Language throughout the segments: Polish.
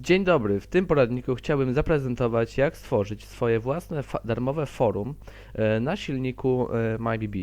Dzień dobry, w tym poradniku chciałbym zaprezentować jak stworzyć swoje własne darmowe forum e, na silniku e, MyBB.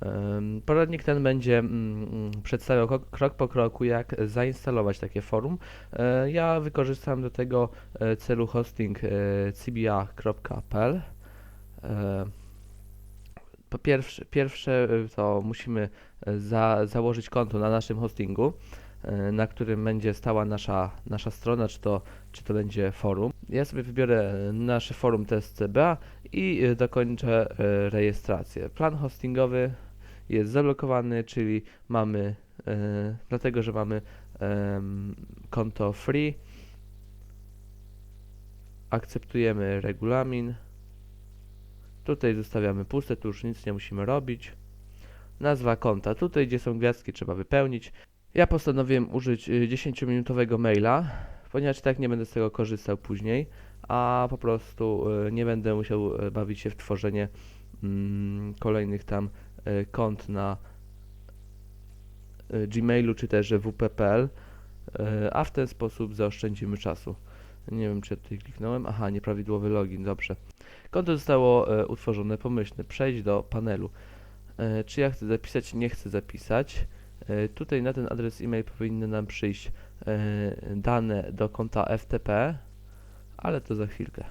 Em, Poradnik ten będzie mm, mm, przedstawiał krok po kroku jak zainstalować takie forum. E, Ja wykorzystam do tego e, celu hosting e, cba.pl. E, Po pierwsze, pierwsze e, to musimy e, za, założyć konto na naszym hostingu e, na którym będzie stała nasza, nasza strona, czy to, czy to będzie forum. Ja sobie wybiorę e, nasze forum test CBA i e, dokończę e, rejestrację. Plan hostingowy jest zablokowany, czyli mamy, e, dlatego że mamy konto free. Akceptujemy regulamin. Tutaj zostawiamy puste, tu już nic nie musimy robić. Nazwa konta. Tutaj, gdzie są gwiazdki, trzeba wypełnić. Ja postanowiłem użyć y, 10-minutowego maila, ponieważ tak nie będę z tego korzystał później, a po prostu y, nie będę musiał y, bawić się w tworzenie mm, kolejnych tam y, kont na y, Gmailu czy też wp.pl, y, a w ten sposób zaoszczędzimy czasu. Nie wiem, czy ja tutaj kliknąłem. Aha, nieprawidłowy login, dobrze. Konto zostało y, utworzone pomyślne. Przejdź do panelu. Y, Czy ja chcę zapisać? Nie chcę zapisać. E, Tutaj na ten adres e-mail powinny nam przyjść e, dane do konta FTP, ale to za chwilkę.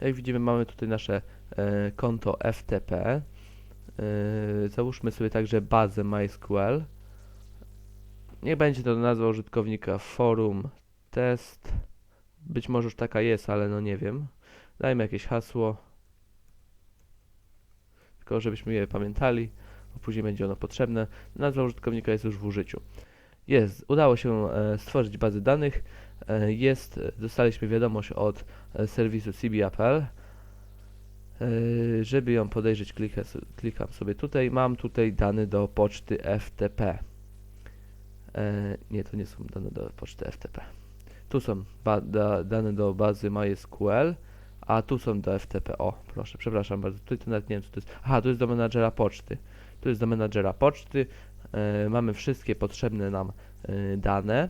Jak widzimy, mamy tutaj nasze e, konto FTP. Załóżmy sobie także bazę MySQL. Niech będzie to nazwa użytkownika forum test. Być może już taka jest, ale no nie wiem. Dajmy jakieś hasło. Tylko żebyśmy je pamiętali bo później będzie ono potrzebne. Nazwa użytkownika jest już w użyciu. Jest, udało się e, stworzyć bazę danych. E, jest, dostaliśmy wiadomość od e, serwisu CBA.pl. Żeby ją podejrzeć, klika, s- klikam sobie tutaj. Mam tutaj dane do poczty FTP. Nie, to nie są dane do poczty FTP. Tu są da, dane do bazy MySQL, a tu są do FTP. O, proszę, przepraszam bardzo. Tutaj to nawet nie wiem, co to jest. Aha, tu jest do menadżera poczty. Tu jest do menadżera poczty. E, mamy wszystkie potrzebne nam e, dane.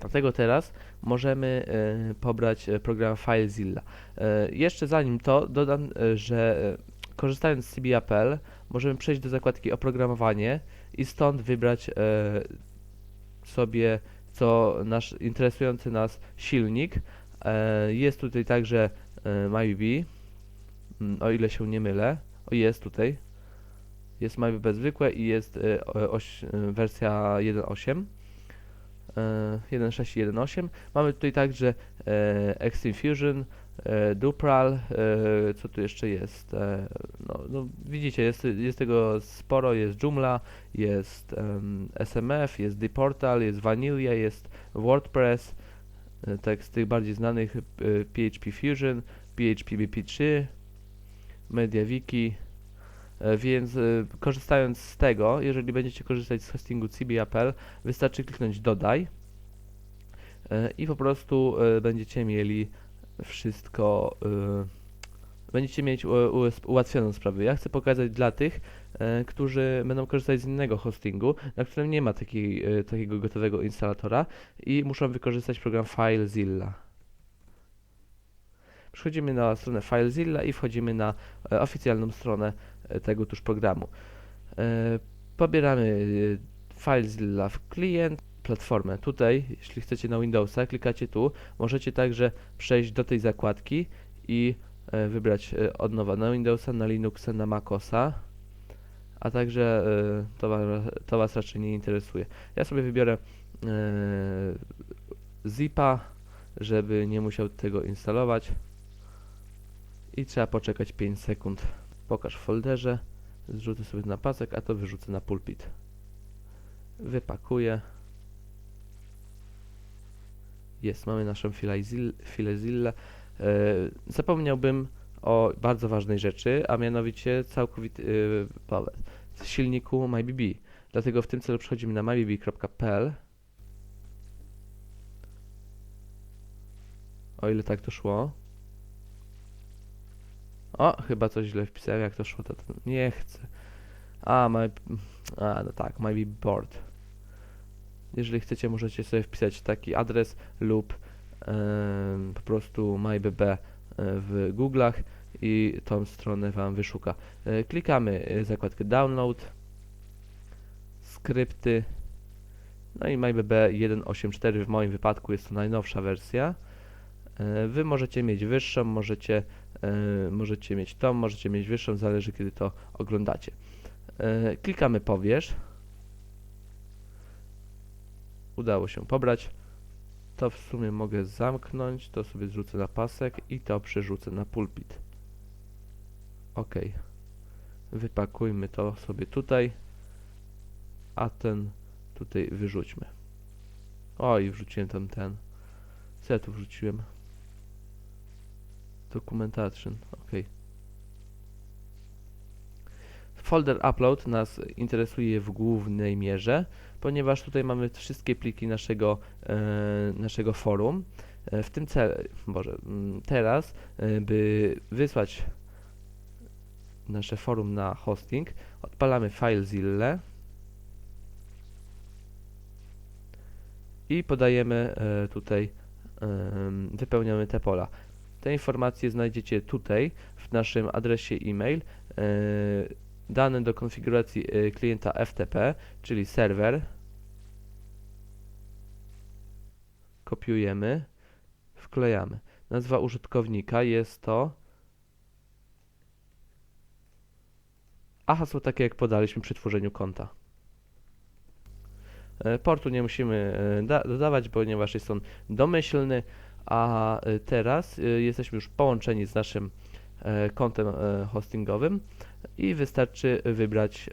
Dlatego teraz możemy e, pobrać program FileZilla. Jeszcze zanim to dodam, że korzystając z CBA.pl możemy przejść do zakładki oprogramowanie i stąd wybrać sobie co nasz interesujący nas silnik. Jest tutaj także MyBB, mm, o ile się nie mylę. O jest tutaj. Jest MyBB zwykłe i jest e, oś, e, wersja 1.8. e, 1.6 i 1.8. Mamy tutaj także e, Extreme Fusion, e, Dupral, e, co tu jeszcze jest? E, no, no, widzicie, jest, jest tego sporo, jest Joomla, jest SMF, jest Deportal, jest Vanilla, jest WordPress, e, tak z tych bardziej znanych e, PHP Fusion, PHP BP3, MediaWiki, E, Więc e, korzystając z tego, jeżeli będziecie korzystać z hostingu CBA.pl, wystarczy kliknąć dodaj e, i po prostu e, będziecie mieli wszystko, e, będziecie mieć ułatwioną sprawę. Ja chcę pokazać dla tych, e, którzy będą korzystać z innego hostingu, na którym nie ma takiej, e, takiego gotowego instalatora i muszą wykorzystać program FileZilla. Przechodzimy na stronę FileZilla i wchodzimy na e, oficjalną stronę e, tego tuż programu. E, pobieramy FileZilla w klient, platformę. Tutaj, jeśli chcecie na Windowsa, klikacie tu. Możecie także przejść do tej zakładki i wybrać od nowa na Windowsa, na Linuxa, na MacOSa, a także to, wa, to Was raczej nie interesuje. Ja sobie wybiorę zipa, żeby nie musiał tego instalować i trzeba poczekać 5 sekund. Pokaż w folderze, zrzucę sobie na pasek, a to wyrzucę na pulpit. Wypakuję. Jest, mamy naszą filezil- filezillę. E, zapomniałbym o bardzo ważnej rzeczy, a mianowicie całkowity e, silniku MyBB. Dlatego w tym celu przechodzimy na mybb.pl. O ile tak to szło. O, chyba coś źle wpisałem, jak to szło, to, to nie chcę. A, my, a, no tak, my board. Jeżeli chcecie, możecie sobie wpisać taki adres lub em, po prostu mybb e, w Google'ach i tą stronę Wam wyszuka. E, Klikamy e, zakładkę download, skrypty, no i mybb 1.8.4 w moim wypadku jest to najnowsza wersja. E, Wy możecie mieć wyższą, możecie, e, możecie mieć tą, możecie mieć wyższą, zależy kiedy to oglądacie. E, Klikamy pobierz. Udało się pobrać. To w sumie mogę zamknąć, to sobie zrzucę na pasek i to przerzucę na pulpit. Ok. Wypakujmy to sobie tutaj, a ten tutaj wyrzućmy. Oj, wrzuciłem tam ten. Co ja tu wrzuciłem? Documentation, ok. Folder upload nas interesuje w głównej mierze, ponieważ tutaj mamy wszystkie pliki naszego, e, naszego forum. E, w tym celu, Boże, mm, teraz, e, by wysłać nasze forum na hosting, odpalamy FileZilla i podajemy e, tutaj, em, wypełniamy te pola. Te informacje znajdziecie tutaj w naszym adresie e-mail. e, Dane do konfiguracji e, klienta FTP, czyli serwer. Kopiujemy, wklejamy. Nazwa użytkownika jest to a hasło takie jak podaliśmy przy tworzeniu konta. E, Portu nie musimy da- dodawać, ponieważ jest on domyślny, a e, teraz e, jesteśmy już połączeni z naszym e, kontem hostingowym i wystarczy wybrać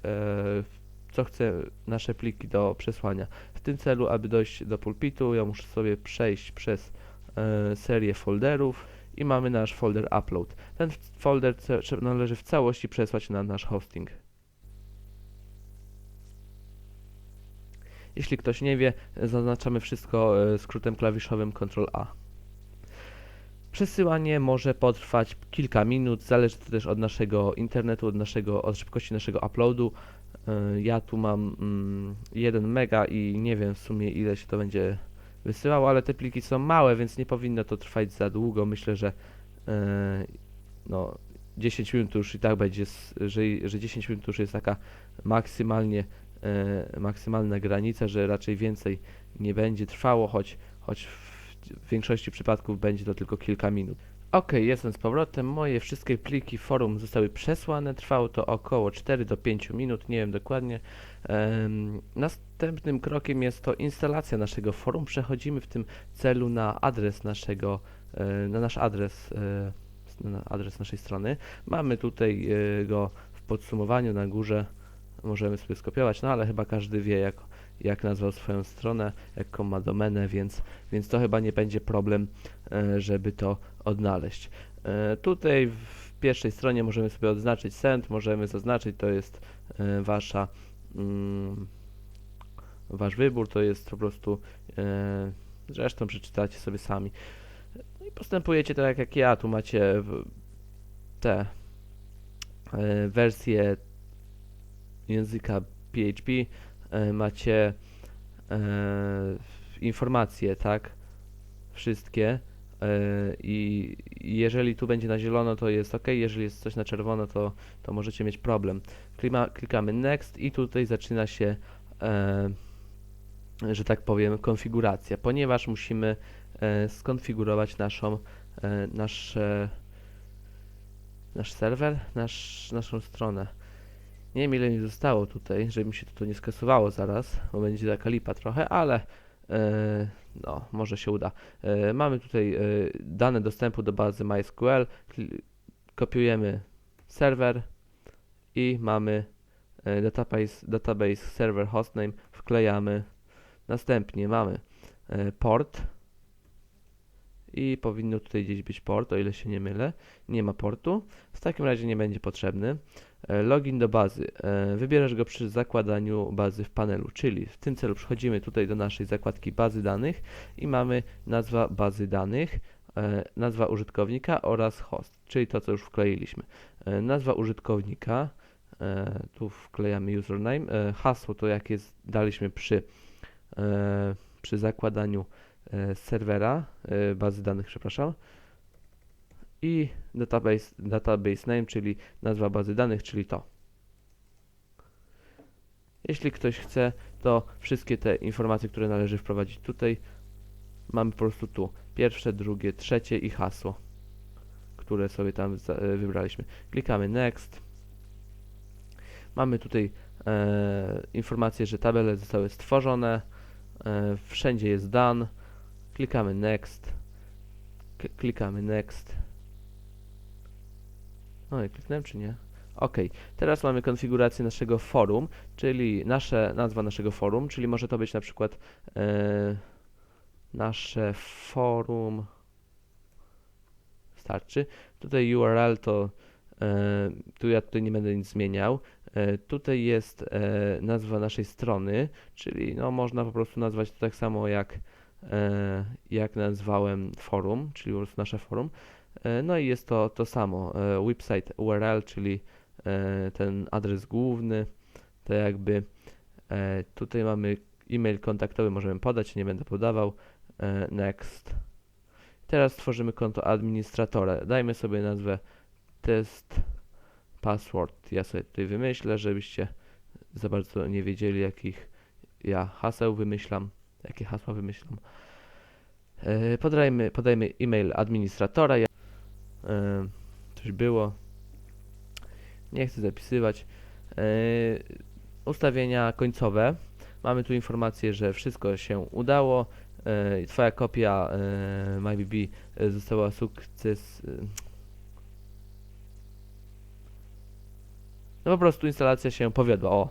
co chce nasze pliki do przesłania. W tym celu, aby dojść do pulpitu, ja muszę sobie przejść przez serię folderów i mamy nasz folder upload. Ten folder należy w całości przesłać na nasz hosting. Jeśli ktoś nie wie, zaznaczamy wszystko skrótem klawiszowym Ctrl A. Przesyłanie może potrwać kilka minut, zależy to też od naszego internetu, od, naszego, od szybkości naszego uploadu. E, Ja tu mam mm, 1 mega i nie wiem w sumie ile się to będzie wysyłało, ale te pliki są małe, więc nie powinno to trwać za długo. Myślę, że e, no, 10 minut już i tak będzie, że, że 10 minut już jest taka maksymalnie e, maksymalna granica, że raczej więcej nie będzie trwało, choć, choć w, w większości przypadków będzie to tylko kilka minut. Ok, jestem z powrotem. Moje wszystkie pliki forum zostały przesłane. Trwało to około 4 do 5 minut, nie wiem dokładnie. Em, następnym krokiem jest to instalacja naszego forum. Przechodzimy w tym celu na adres naszego, e, na nasz adres, e, na adres naszej strony. Mamy tutaj e, go w podsumowaniu na górze. Możemy sobie skopiować, no ale chyba każdy wie, jak, jak nazwał swoją stronę, jaką ma domenę, więc, więc to chyba nie będzie problem, e, żeby to odnaleźć. E, Tutaj w pierwszej stronie możemy sobie odznaczyć send, możemy zaznaczyć, to jest e, wasza, mm, wasz wybór, to jest po prostu, zresztą przeczytacie sobie sami. No i postępujecie tak jak ja, tu macie te wersje języka PHP, macie e, informacje, tak, wszystkie e, i jeżeli tu będzie na zielono, to jest ok, jeżeli jest coś na czerwono, to, to możecie mieć problem. Klima, klikamy next i tutaj zaczyna się, e, że tak powiem, konfiguracja, ponieważ musimy e, skonfigurować naszą, e, nasze, nasz serwer, nasz, naszą stronę. Nie wiem ile mi zostało tutaj, żeby mi się to nie skasowało zaraz, bo będzie taka lipa trochę, ale e, no, może się uda. E, mamy tutaj e, dane dostępu do bazy MySQL, kopiujemy serwer i mamy database, database server hostname, wklejamy. Następnie mamy port i powinno tutaj gdzieś być port, o ile się nie mylę. Nie ma portu, w takim razie nie będzie potrzebny. E, Login do bazy. E, Wybierasz go przy zakładaniu bazy w panelu, czyli w tym celu przechodzimy tutaj do naszej zakładki bazy danych i mamy nazwa bazy danych, e, nazwa użytkownika oraz host, czyli to, co już wkleiliśmy. Nazwa użytkownika, tu wklejamy username, hasło to jakie daliśmy przy przy zakładaniu serwera, bazy danych, przepraszam. I database, database name, czyli nazwa bazy danych, czyli to. Jeśli ktoś chce, to wszystkie te informacje, które należy wprowadzić tutaj, mamy po prostu tu. Pierwsze, drugie, trzecie i hasło, które sobie tam e, wybraliśmy. Klikamy Next. Mamy tutaj e, informację, że tabele zostały stworzone. E, wszędzie jest done. Klikamy Next. Klikamy Next. No i kliknąłem czy nie? Ok, teraz mamy konfigurację naszego forum, czyli nasze, nazwa naszego forum, czyli może to być na przykład e, nasze forum. Starczy. Tutaj URL to e, tu ja tutaj nie będę nic zmieniał. E, tutaj jest nazwa naszej strony, czyli no, można po prostu nazwać to tak samo jak, jak nazwałem forum, czyli nasze forum. E, no i jest to to samo. E, website URL, czyli e, ten adres główny, to jakby e, tutaj mamy e-mail kontaktowy, możemy podać, nie będę podawał. E, next. Teraz tworzymy konto administratora. Dajmy sobie nazwę test password. Ja sobie tutaj wymyślę, żebyście za bardzo nie wiedzieli, jakich ja haseł wymyślam, jakie hasła wymyślam. E, podajmy, podajmy e-mail administratora. Ja, e, coś było. Nie chcę zapisywać. E, ustawienia końcowe. Mamy tu informację, że wszystko się udało. Twoja kopia MyBB została sukces. No po prostu instalacja się powiodła. O.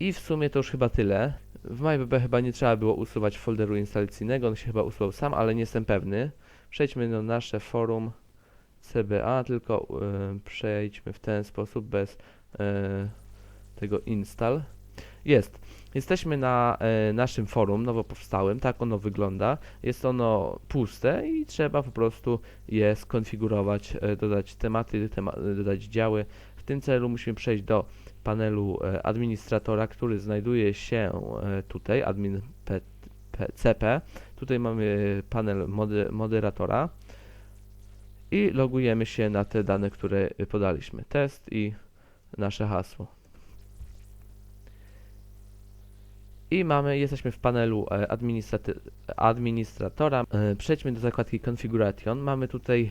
I w sumie to już chyba tyle. W MyBB chyba nie trzeba było usuwać folderu instalacyjnego, on się chyba usuwał sam, ale nie jestem pewny. Przejdźmy na nasze forum CBA, tylko e, przejdźmy w ten sposób bez e, tego install. Jest. Jesteśmy na e, naszym forum nowo powstałym, tak ono wygląda. Jest ono puste i trzeba po prostu je skonfigurować, e, dodać tematy, tema, dodać działy. W tym celu musimy przejść do panelu e, administratora, który znajduje się e, tutaj, admin. Tutaj mamy panel moderatora i logujemy się na te dane, które podaliśmy. Test i nasze hasło. I mamy, jesteśmy w panelu e, administratora. Przejdźmy do zakładki Configuration. Mamy tutaj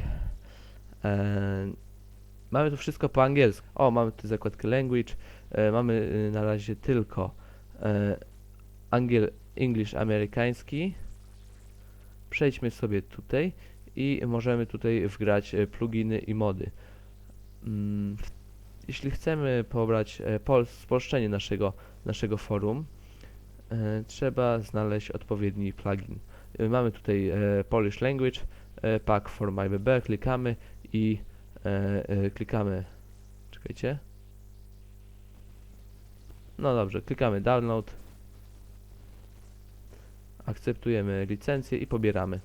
mamy tu wszystko po angielsku. O, mamy tu zakładkę Language. E, mamy e, na razie tylko e, angiel English amerykański. Przejdźmy sobie tutaj i możemy tutaj wgrać e, pluginy i mody. Mm, jeśli chcemy pobrać e, pol- spolszczenie naszego, naszego forum, e, trzeba znaleźć odpowiedni plugin. E, mamy tutaj e, Polish Language, e, Pack for MyBB, klikamy i klikamy, czekajcie. No dobrze, klikamy download, akceptujemy licencję i pobieramy.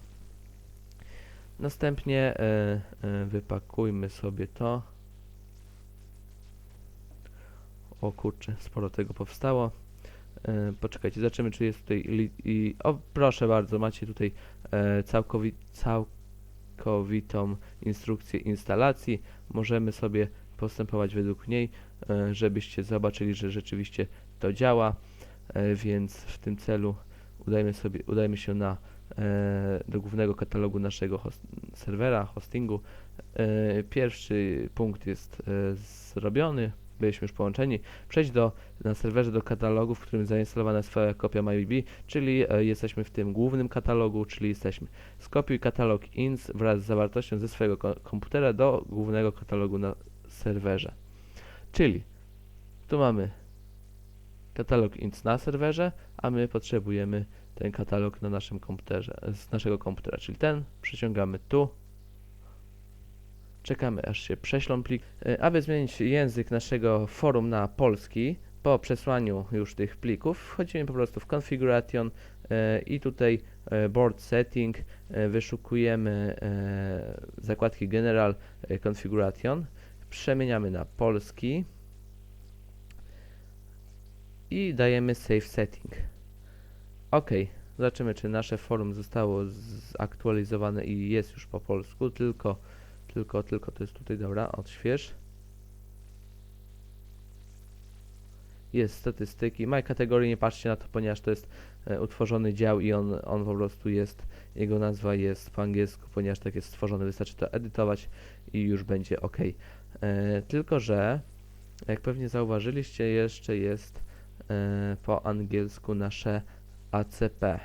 Następnie e, e, wypakujmy sobie to. O kurczę, sporo tego powstało. E, poczekajcie, zobaczymy czy jest tutaj i o proszę bardzo, macie tutaj e, całkowi, całkowitą instrukcję instalacji. Możemy sobie postępować według niej, e, żebyście zobaczyli, że rzeczywiście to działa. E, więc w tym celu udajmy sobie, udajmy się na e, do głównego katalogu naszego host, serwera, hostingu. Pierwszy punkt jest zrobiony, byliśmy już połączeni. Przejdź do, na serwerze do katalogu, w którym zainstalowana jest Twoja kopia MyBB, czyli e, jesteśmy w tym głównym katalogu, czyli jesteśmy. Skopiuj katalog INS wraz z zawartością ze swojego ko- komputera do głównego katalogu na serwerze. Czyli tu mamy katalog INS na serwerze, a my potrzebujemy ten katalog na naszym komputerze, z naszego komputera, czyli ten przyciągamy tu. Czekamy aż się prześlą plik. E, Aby zmienić język naszego forum na polski, po przesłaniu już tych plików, wchodzimy po prostu w Configuration e, i tutaj e, Board Setting, wyszukujemy zakładki General Configuration, przemieniamy na polski i dajemy Save Setting. OK, zobaczymy czy nasze forum zostało zaktualizowane i jest już po polsku, tylko, tylko, tylko to jest tutaj, dobra, odśwież. Jest statystyki. My kategorii nie patrzcie na to, ponieważ to jest e, utworzony dział i on, on po prostu jest, jego nazwa jest po angielsku, ponieważ tak jest stworzony. Wystarczy to edytować i już będzie ok. E, tylko, że jak pewnie zauważyliście, jeszcze jest e, po angielsku nasze ACP.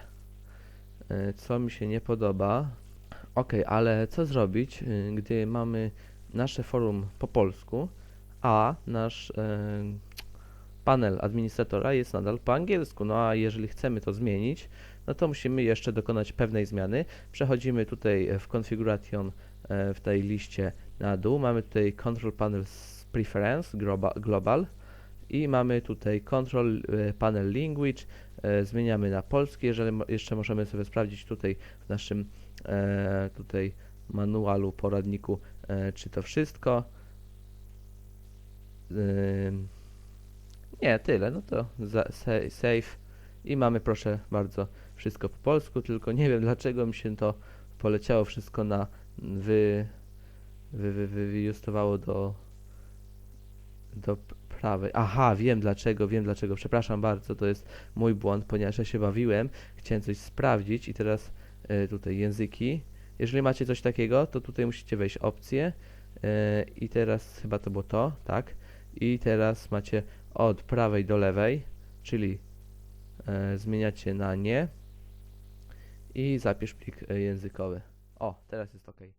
E, co mi się nie podoba. Ok, ale co zrobić, y, gdy mamy nasze forum po polsku, a nasz e, panel administratora jest nadal po angielsku. No a jeżeli chcemy to zmienić, no to musimy jeszcze dokonać pewnej zmiany. Przechodzimy tutaj w Configuration e, w tej liście na dół. Mamy tutaj Control Panel Preference Globa- Global i mamy tutaj Control e, Panel Language. E, Zmieniamy na polski. Jeżeli jeszcze możemy sobie sprawdzić tutaj w naszym e, tutaj manualu, poradniku, e, czy to wszystko. Nie, tyle. No to save i mamy proszę bardzo wszystko po polsku, tylko nie wiem dlaczego mi się to poleciało wszystko na wy wy, wy, wy wyjustowało do do prawej. Aha, wiem dlaczego, wiem dlaczego. Przepraszam bardzo, to jest mój błąd, ponieważ ja się bawiłem, chciałem coś sprawdzić i teraz e, tutaj języki. Jeżeli macie coś takiego, to tutaj musicie wejść opcje e, i teraz chyba to było to, tak? I teraz macie od prawej do lewej, czyli e, zmieniacie na nie i zapisz plik e, językowy. O, teraz jest ok.